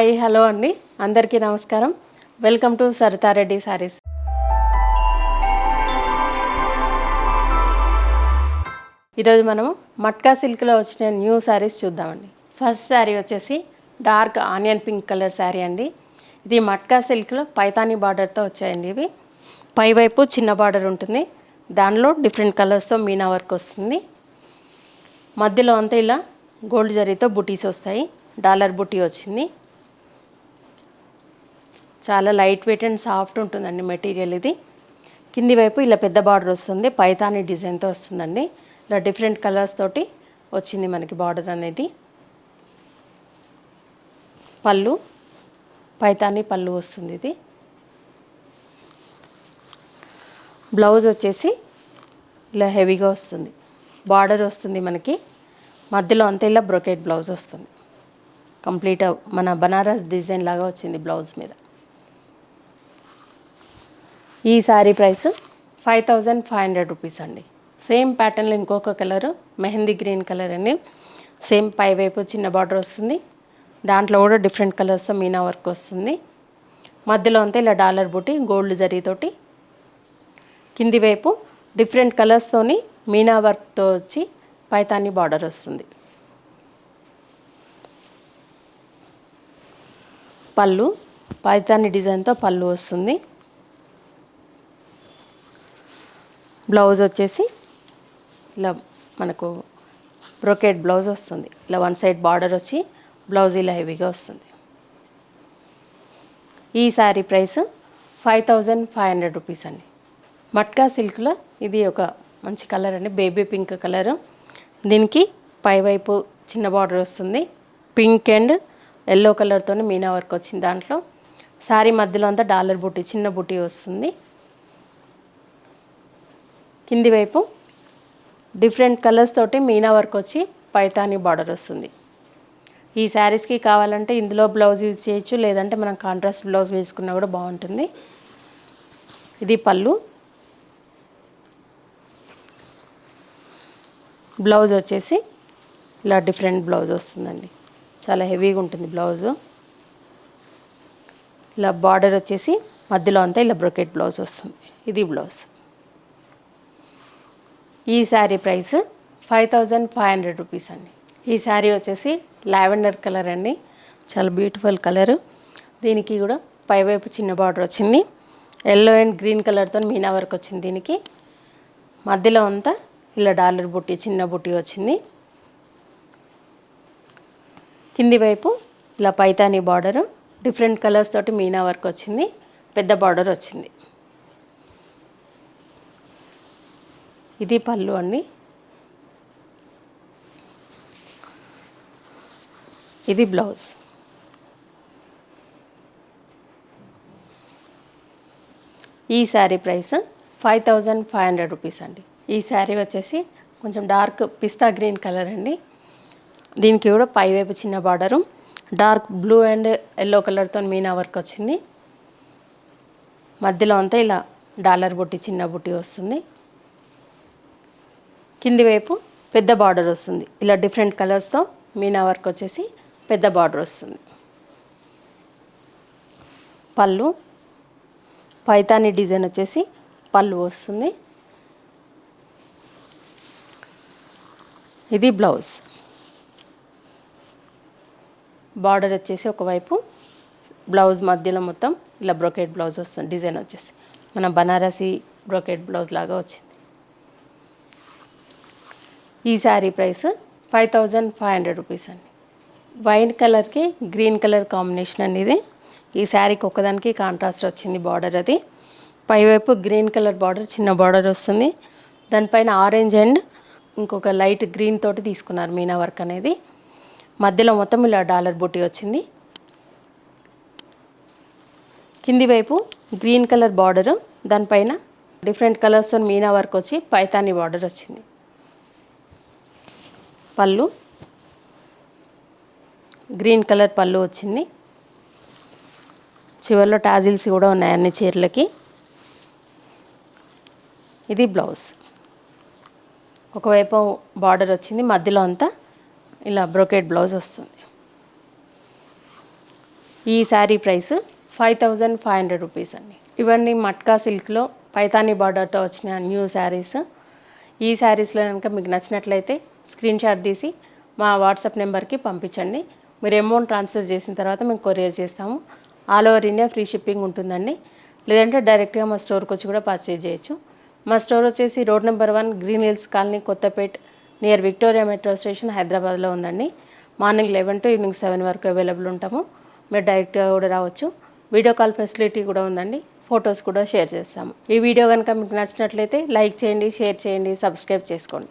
Hi hello అండి. అందరికీ నమస్కారం. Welcome to Saritha Reddy saris. ఈరోజు మనము మట్కా సిల్క్లో వచ్చిన న్యూ శారీస్ చూద్దామండి. ఫస్ట్ శారీ వచ్చేసి dark onion pink colour sari అండి. ఇది మట్కా సిల్క్లో పైతానీ బార్డర్తో వచ్చాయండి ఇవి. పైవైపు చిన్న బార్డర్ ఉంటుంది. దానిలో డిఫరెంట్ కలర్స్తో మీనా వర్క్ వస్తుంది. మధ్యలో అంతా ఇలా గోల్డ్ జరీతో బుటీస్ వస్తాయి. డాలర్ బుటీ వచ్చింది. చాలా లైట్ వెయిట్ అండ్ సాఫ్ట్ ఉంటుందండి మెటీరియల్ ఇది. కింది వైపు ఇలా పెద్ద బార్డర్ వస్తుంది పైతాని డిజైన్తో వస్తుందండి. ఇలా డిఫరెంట్ కలర్స్ తోటి వచ్చింది మనకి బార్డర్ అనేది. పళ్ళు పైతాని పళ్ళు వస్తుంది ఇది. బ్లౌజ్ వచ్చేసి ఇలా హెవీగా వస్తుంది. బార్డర్ వస్తుంది మనకి. మధ్యలో అంతా ఇలా బ్రొకెట్ బ్లౌజ్ వస్తుంది. కంప్లీట్ మన బనారస్ డిజైన్ లాగా వచ్చింది బ్లౌజ్ మీద. ఈ sari price five thousand five hundred rupees అండి. సేమ్ ప్యాటర్న్లో ఇంకొక కలరు మెహందీ గ్రీన్ కలర్ అండి. సేమ్ పై వైపు చిన్న బార్డర్ వస్తుంది. దాంట్లో కూడా డిఫరెంట్ కలర్స్తో మీనా వర్క్ వస్తుంది. మధ్యలో అంతా ఇలా డాలర్ బుట్టి గోల్డ్ జరీతోటి కింది వైపు డిఫరెంట్ కలర్స్తోని మీనా వర్క్తో వచ్చి పైతాని బార్డర్ వస్తుంది. పళ్ళు పైతాని డిజైన్తో పళ్ళు వస్తుంది. బ్లౌజ్ వచ్చేసి ఇలా మనకు బ్రొకెట్ బ్లౌజ్ వస్తుంది. ఇలా వన్ సైడ్ బార్డర్ వచ్చి బ్లౌజ్ ఇలా హెవీగా వస్తుంది. ఈ sari price five thousand five hundred rupees అండి. మట్కా సిల్క్లో ఇది ఒక మంచి కలర్ అండి. Baby pink colour. దీనికి పైవైపు చిన్న బార్డర్ వస్తుంది. పింక్ అండ్ ఎల్లో కలర్తో మీనా వర్క్ వచ్చింది దాంట్లో. శారీ మధ్యలో అంతా డాలర్ బుట్టి చిన్న బుట్టి వస్తుంది. కింది వైపు డిఫరెంట్ కలర్స్ తోటి మీనా వర్క్ వచ్చి పైతాని బార్డర్ వస్తుంది. ఈ శారీస్కి కావాలంటే ఇందులో బ్లౌజ్ యూజ్ చేయొచ్చు లేదంటే మనం కాంట్రాస్ట్ బ్లౌజ్ వేసుకున్నా కూడా బాగుంటుంది. ఇది పళ్ళు. బ్లౌజ్ వచ్చేసి ఇలా డిఫరెంట్ బ్లౌజ్ వస్తుందండి. చాలా హెవీగా ఉంటుంది బ్లౌజు. ఇలా బార్డర్ వచ్చేసి మధ్యలో అంతా ఇలా బ్రొకెట్ బ్లౌజ్ వస్తుంది. ఇది బ్లౌజ్. ఈ sari price five thousand five hundred rupees అండి. ఈ శారీ వచ్చేసి లావెండర్ కలర్ అండి. చాలా బ్యూటిఫుల్ కలరు. దీనికి కూడా పైవైపు చిన్న బార్డర్ వచ్చింది. ఎల్లో అండ్ గ్రీన్ కలర్తో మీనా వర్క్ వచ్చింది దీనికి. మధ్యలో అంతా ఇలా డాలర్ బుట్టి చిన్న బుట్టి వచ్చింది. కింది వైపు ఇలా పైతాని బార్డరు. డిఫరెంట్ కలర్స్ తోటి మీనా వర్క్ వచ్చింది. పెద్ద బార్డర్ వచ్చింది. ఇది పళ్ళు అండి. ఇది బ్లౌజ్. ఈ sari price five thousand five hundred rupees అండి. ఈ శారీ వచ్చేసి కొంచెం డార్క్ పిస్తా గ్రీన్ కలర్ అండి. దీనికి కూడా పైవైపు చిన్న border. Dark blue and yellow కలర్తో మీనా వర్క్ వచ్చింది. మధ్యలో అంతా ఇలా డాలర్ బుట్టి చిన్న బుట్టి వస్తుంది. కింది వైపు పెద్ద బార్డర్ వస్తుంది. ఇలా డిఫరెంట్ కలర్స్తో మీనా వర్క్ వచ్చేసి పెద్ద బార్డర్ వస్తుంది. పళ్ళు పైతాని డిజైన్ వచ్చేసి పళ్ళు వస్తుంది. ఇది బ్లౌజ్. బార్డర్ వచ్చేసి ఒకవైపు బ్లౌజ్ మధ్యలో మొత్తం ఇలా బ్రొకెట్ బ్లౌజ్ వస్తుంది. డిజైన్ వచ్చేసి మన బనారసి బ్రొకెట్ బ్లౌజ్ లాగా వచ్చింది. ఈ sari price five thousand five hundred rupees అండి. వైట్ కలర్కి గ్రీన్ కలర్ కాంబినేషన్ అండి ఇది. ఈ శారీకి ఒకదానికి కాంట్రాస్ట్ వచ్చింది బార్డర్ అది. పైవైపు గ్రీన్ కలర్ బార్డర్ చిన్న బార్డర్ వస్తుంది. దానిపైన ఆరెంజ్ అండ్ ఇంకొక లైట్ గ్రీన్ తోటి తీసుకున్నారు మీనా వర్క్ అనేది. మధ్యలో మొత్తం ఇలా డాలర్ బుట్టి వచ్చింది. కింది వైపు గ్రీన్ కలర్ బార్డరు. దానిపైన డిఫరెంట్ కలర్స్తో మీనా వర్క్ వచ్చి పైతాని బార్డర్ వచ్చింది. పళ్ళు. గ్రీన్ కలర్ పళ్ళు వచ్చింది. చివరిలో టాజిల్స్ కూడా ఉన్నాయి అన్ని చీరలకి. ఇది బ్లౌజ్. ఒకవైపు బార్డర్ వచ్చింది మధ్యలో అంతా ఇలా బ్రోకెట్ బ్లౌజ్ వస్తుంది. ఈ sari price five thousand five hundred rupees అండి. ఇవన్నీ మట్కా సిల్క్లో పైతానీ బార్డర్తో వచ్చిన న్యూ శారీస్. ఈ శారీస్లో కనుక మీకు నచ్చినట్లయితే స్క్రీన్ షాట్ తీసి మా వాట్సాప్ నెంబర్కి పంపించండి. మీరు అమౌంట్ ట్రాన్స్ఫర్ చేసిన తర్వాత మేము కొరియర్ చేస్తాము. All over India free shipping ఉంటుందండి. లేదంటే డైరెక్ట్గా మా స్టోర్కి వచ్చి కూడా పర్చేజ్ చేయొచ్చు. మా స్టోర్ వచ్చేసి road number one green hills colony Kothapet near Victoria metro station హైదరాబాద్లో ఉందండి. Morning eleven to evening seven వరకు అవైలబుల్ ఉంటాము. మీరు డైరెక్ట్గా కూడా రావచ్చు. వీడియో కాల్ ఫెసిలిటీ కూడా ఉందండి. ఫొటోస్ కూడా షేర్ చేస్తాము. ఈ వీడియో కనుక మీకు నచ్చినట్లయితే లైక్ చేయండి షేర్ చేయండి సబ్స్క్రైబ్ చేసుకోండి.